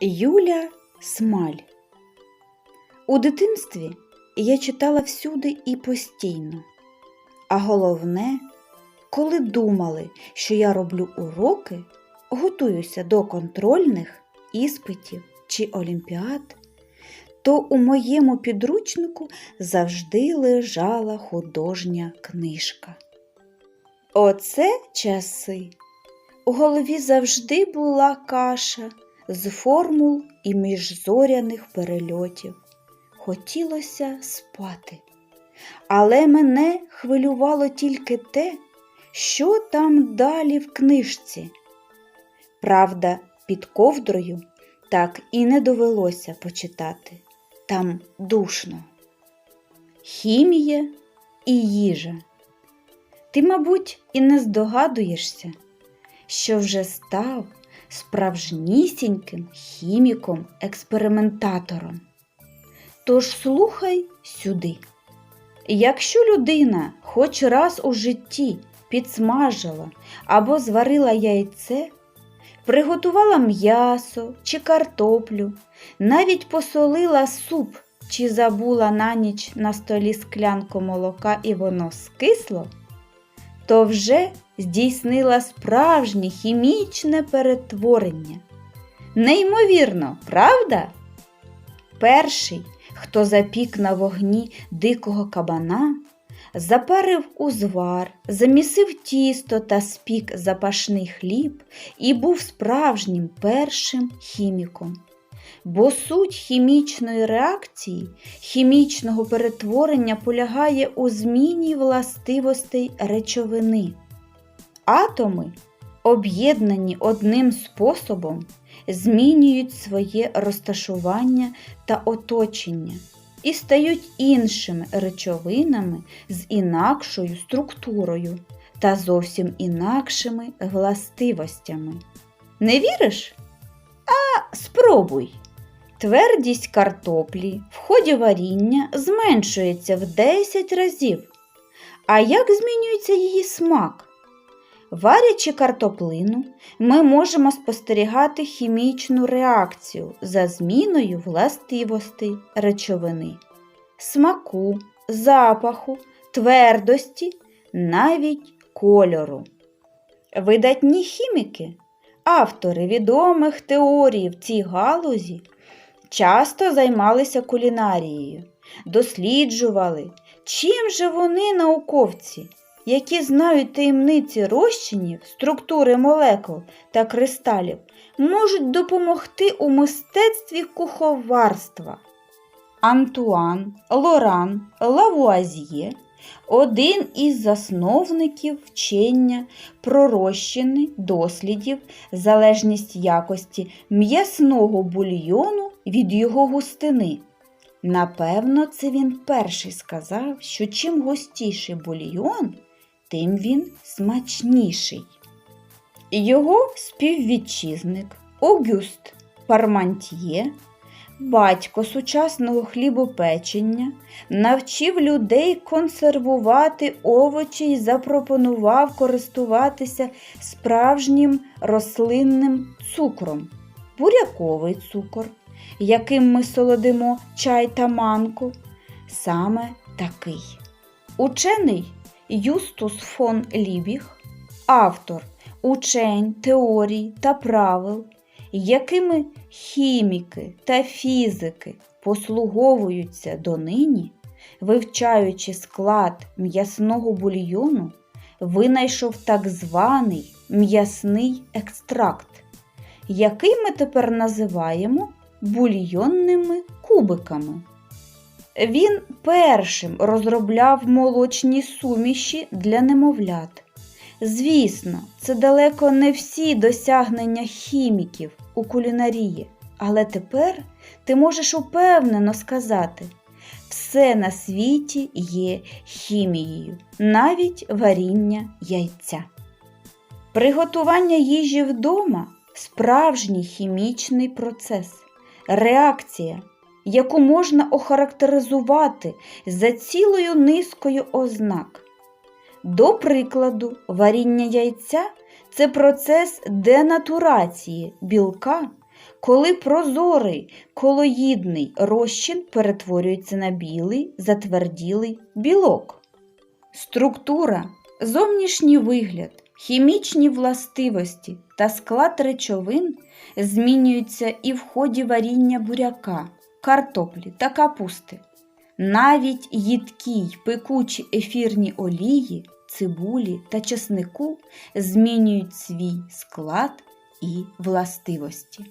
Юля Смаль. У дитинстві я читала всюди і постійно. А головне, коли думали, що я роблю уроки, готуюся до контрольних іспитів чи олімпіад, то у моєму підручнику завжди лежала художня книжка. Оце часи. У голові завжди була каша з формул і міжзоряних перельотів. Хотілося спати. Але мене хвилювало тільки те, що там далі в книжці. Правда, під ковдрою так і не довелося почитати. Там душно. Хімія і їжа. Ти, мабуть, і не здогадуєшся, що вже став справжнісіньким хіміком-експериментатором. Тож слухай сюди. Якщо людина хоч раз у житті підсмажила або зварила яйце, приготувала м'ясо чи картоплю, навіть посолила суп чи забула на ніч на столі склянку молока і воно скисло, то вже здійснила справжнє хімічне перетворення. Неймовірно, правда? Перший, хто запік на вогні дикого кабана, запарив узвар, замісив тісто та спік запашний хліб і був справжнім першим хіміком. Бо суть хімічної реакції, хімічного перетворення полягає у зміні властивостей речовини. Атоми, об'єднані одним способом, змінюють своє розташування та оточення і стають іншими речовинами з інакшою структурою та зовсім інакшими властивостями. Не віриш? А спробуй. Твердість картоплі в ході варіння зменшується в 10 разів. А як змінюється її смак? Варячи картоплину, ми можемо спостерігати хімічну реакцію за зміною властивостей речовини, смаку, запаху, твердості, навіть кольору. Видатні хіміки, автори відомих теорій в цій галузі, часто займалися кулінарією, досліджували, чим же вони науковці які знають таємниці розчинів, структури молекул та кристалів, можуть допомогти у мистецтві куховарства. Антуан Лоран Лавуазьє один із засновників вчення про розчини дослідів, залежність якості м'ясного бульйону від його густини. Напевно, це він перший сказав, що чим густіший бульйон, тим він смачніший. Його співвітчизник Огюст Пармантьє, батько сучасного хлібопечення, навчив людей консервувати овочі і запропонував користуватися справжнім рослинним цукром, буряковий цукор, яким ми солодимо чай та манку, саме такий. Учений Юстус фон Лібіг, автор учень, теорій та правил, якими хіміки та фізики послуговуються донині, вивчаючи склад м'ясного бульйону, винайшов так званий м'ясний екстракт, який ми тепер називаємо бульйонними кубиками. Він першим розробляв молочні суміші для немовлят. Звісно, це далеко не всі досягнення хіміків у кулінарії, але тепер ти можеш упевнено сказати, все на світі є хімією, навіть варіння яйця. Приготування їжі вдома справжній хімічний процес, реакція яку можна охарактеризувати за цілою низкою ознак. До прикладу, варіння яйця це процес денатурації білка, коли прозорий колоїдний розчин перетворюється на білий затверділий білок. Структура, зовнішній вигляд, хімічні властивості та склад речовин змінюються і в ході варіння буряка, картоплі та капусти. Навіть їдкі й пекучі ефірні олії, цибулі та чеснику змінюють свій склад і властивості.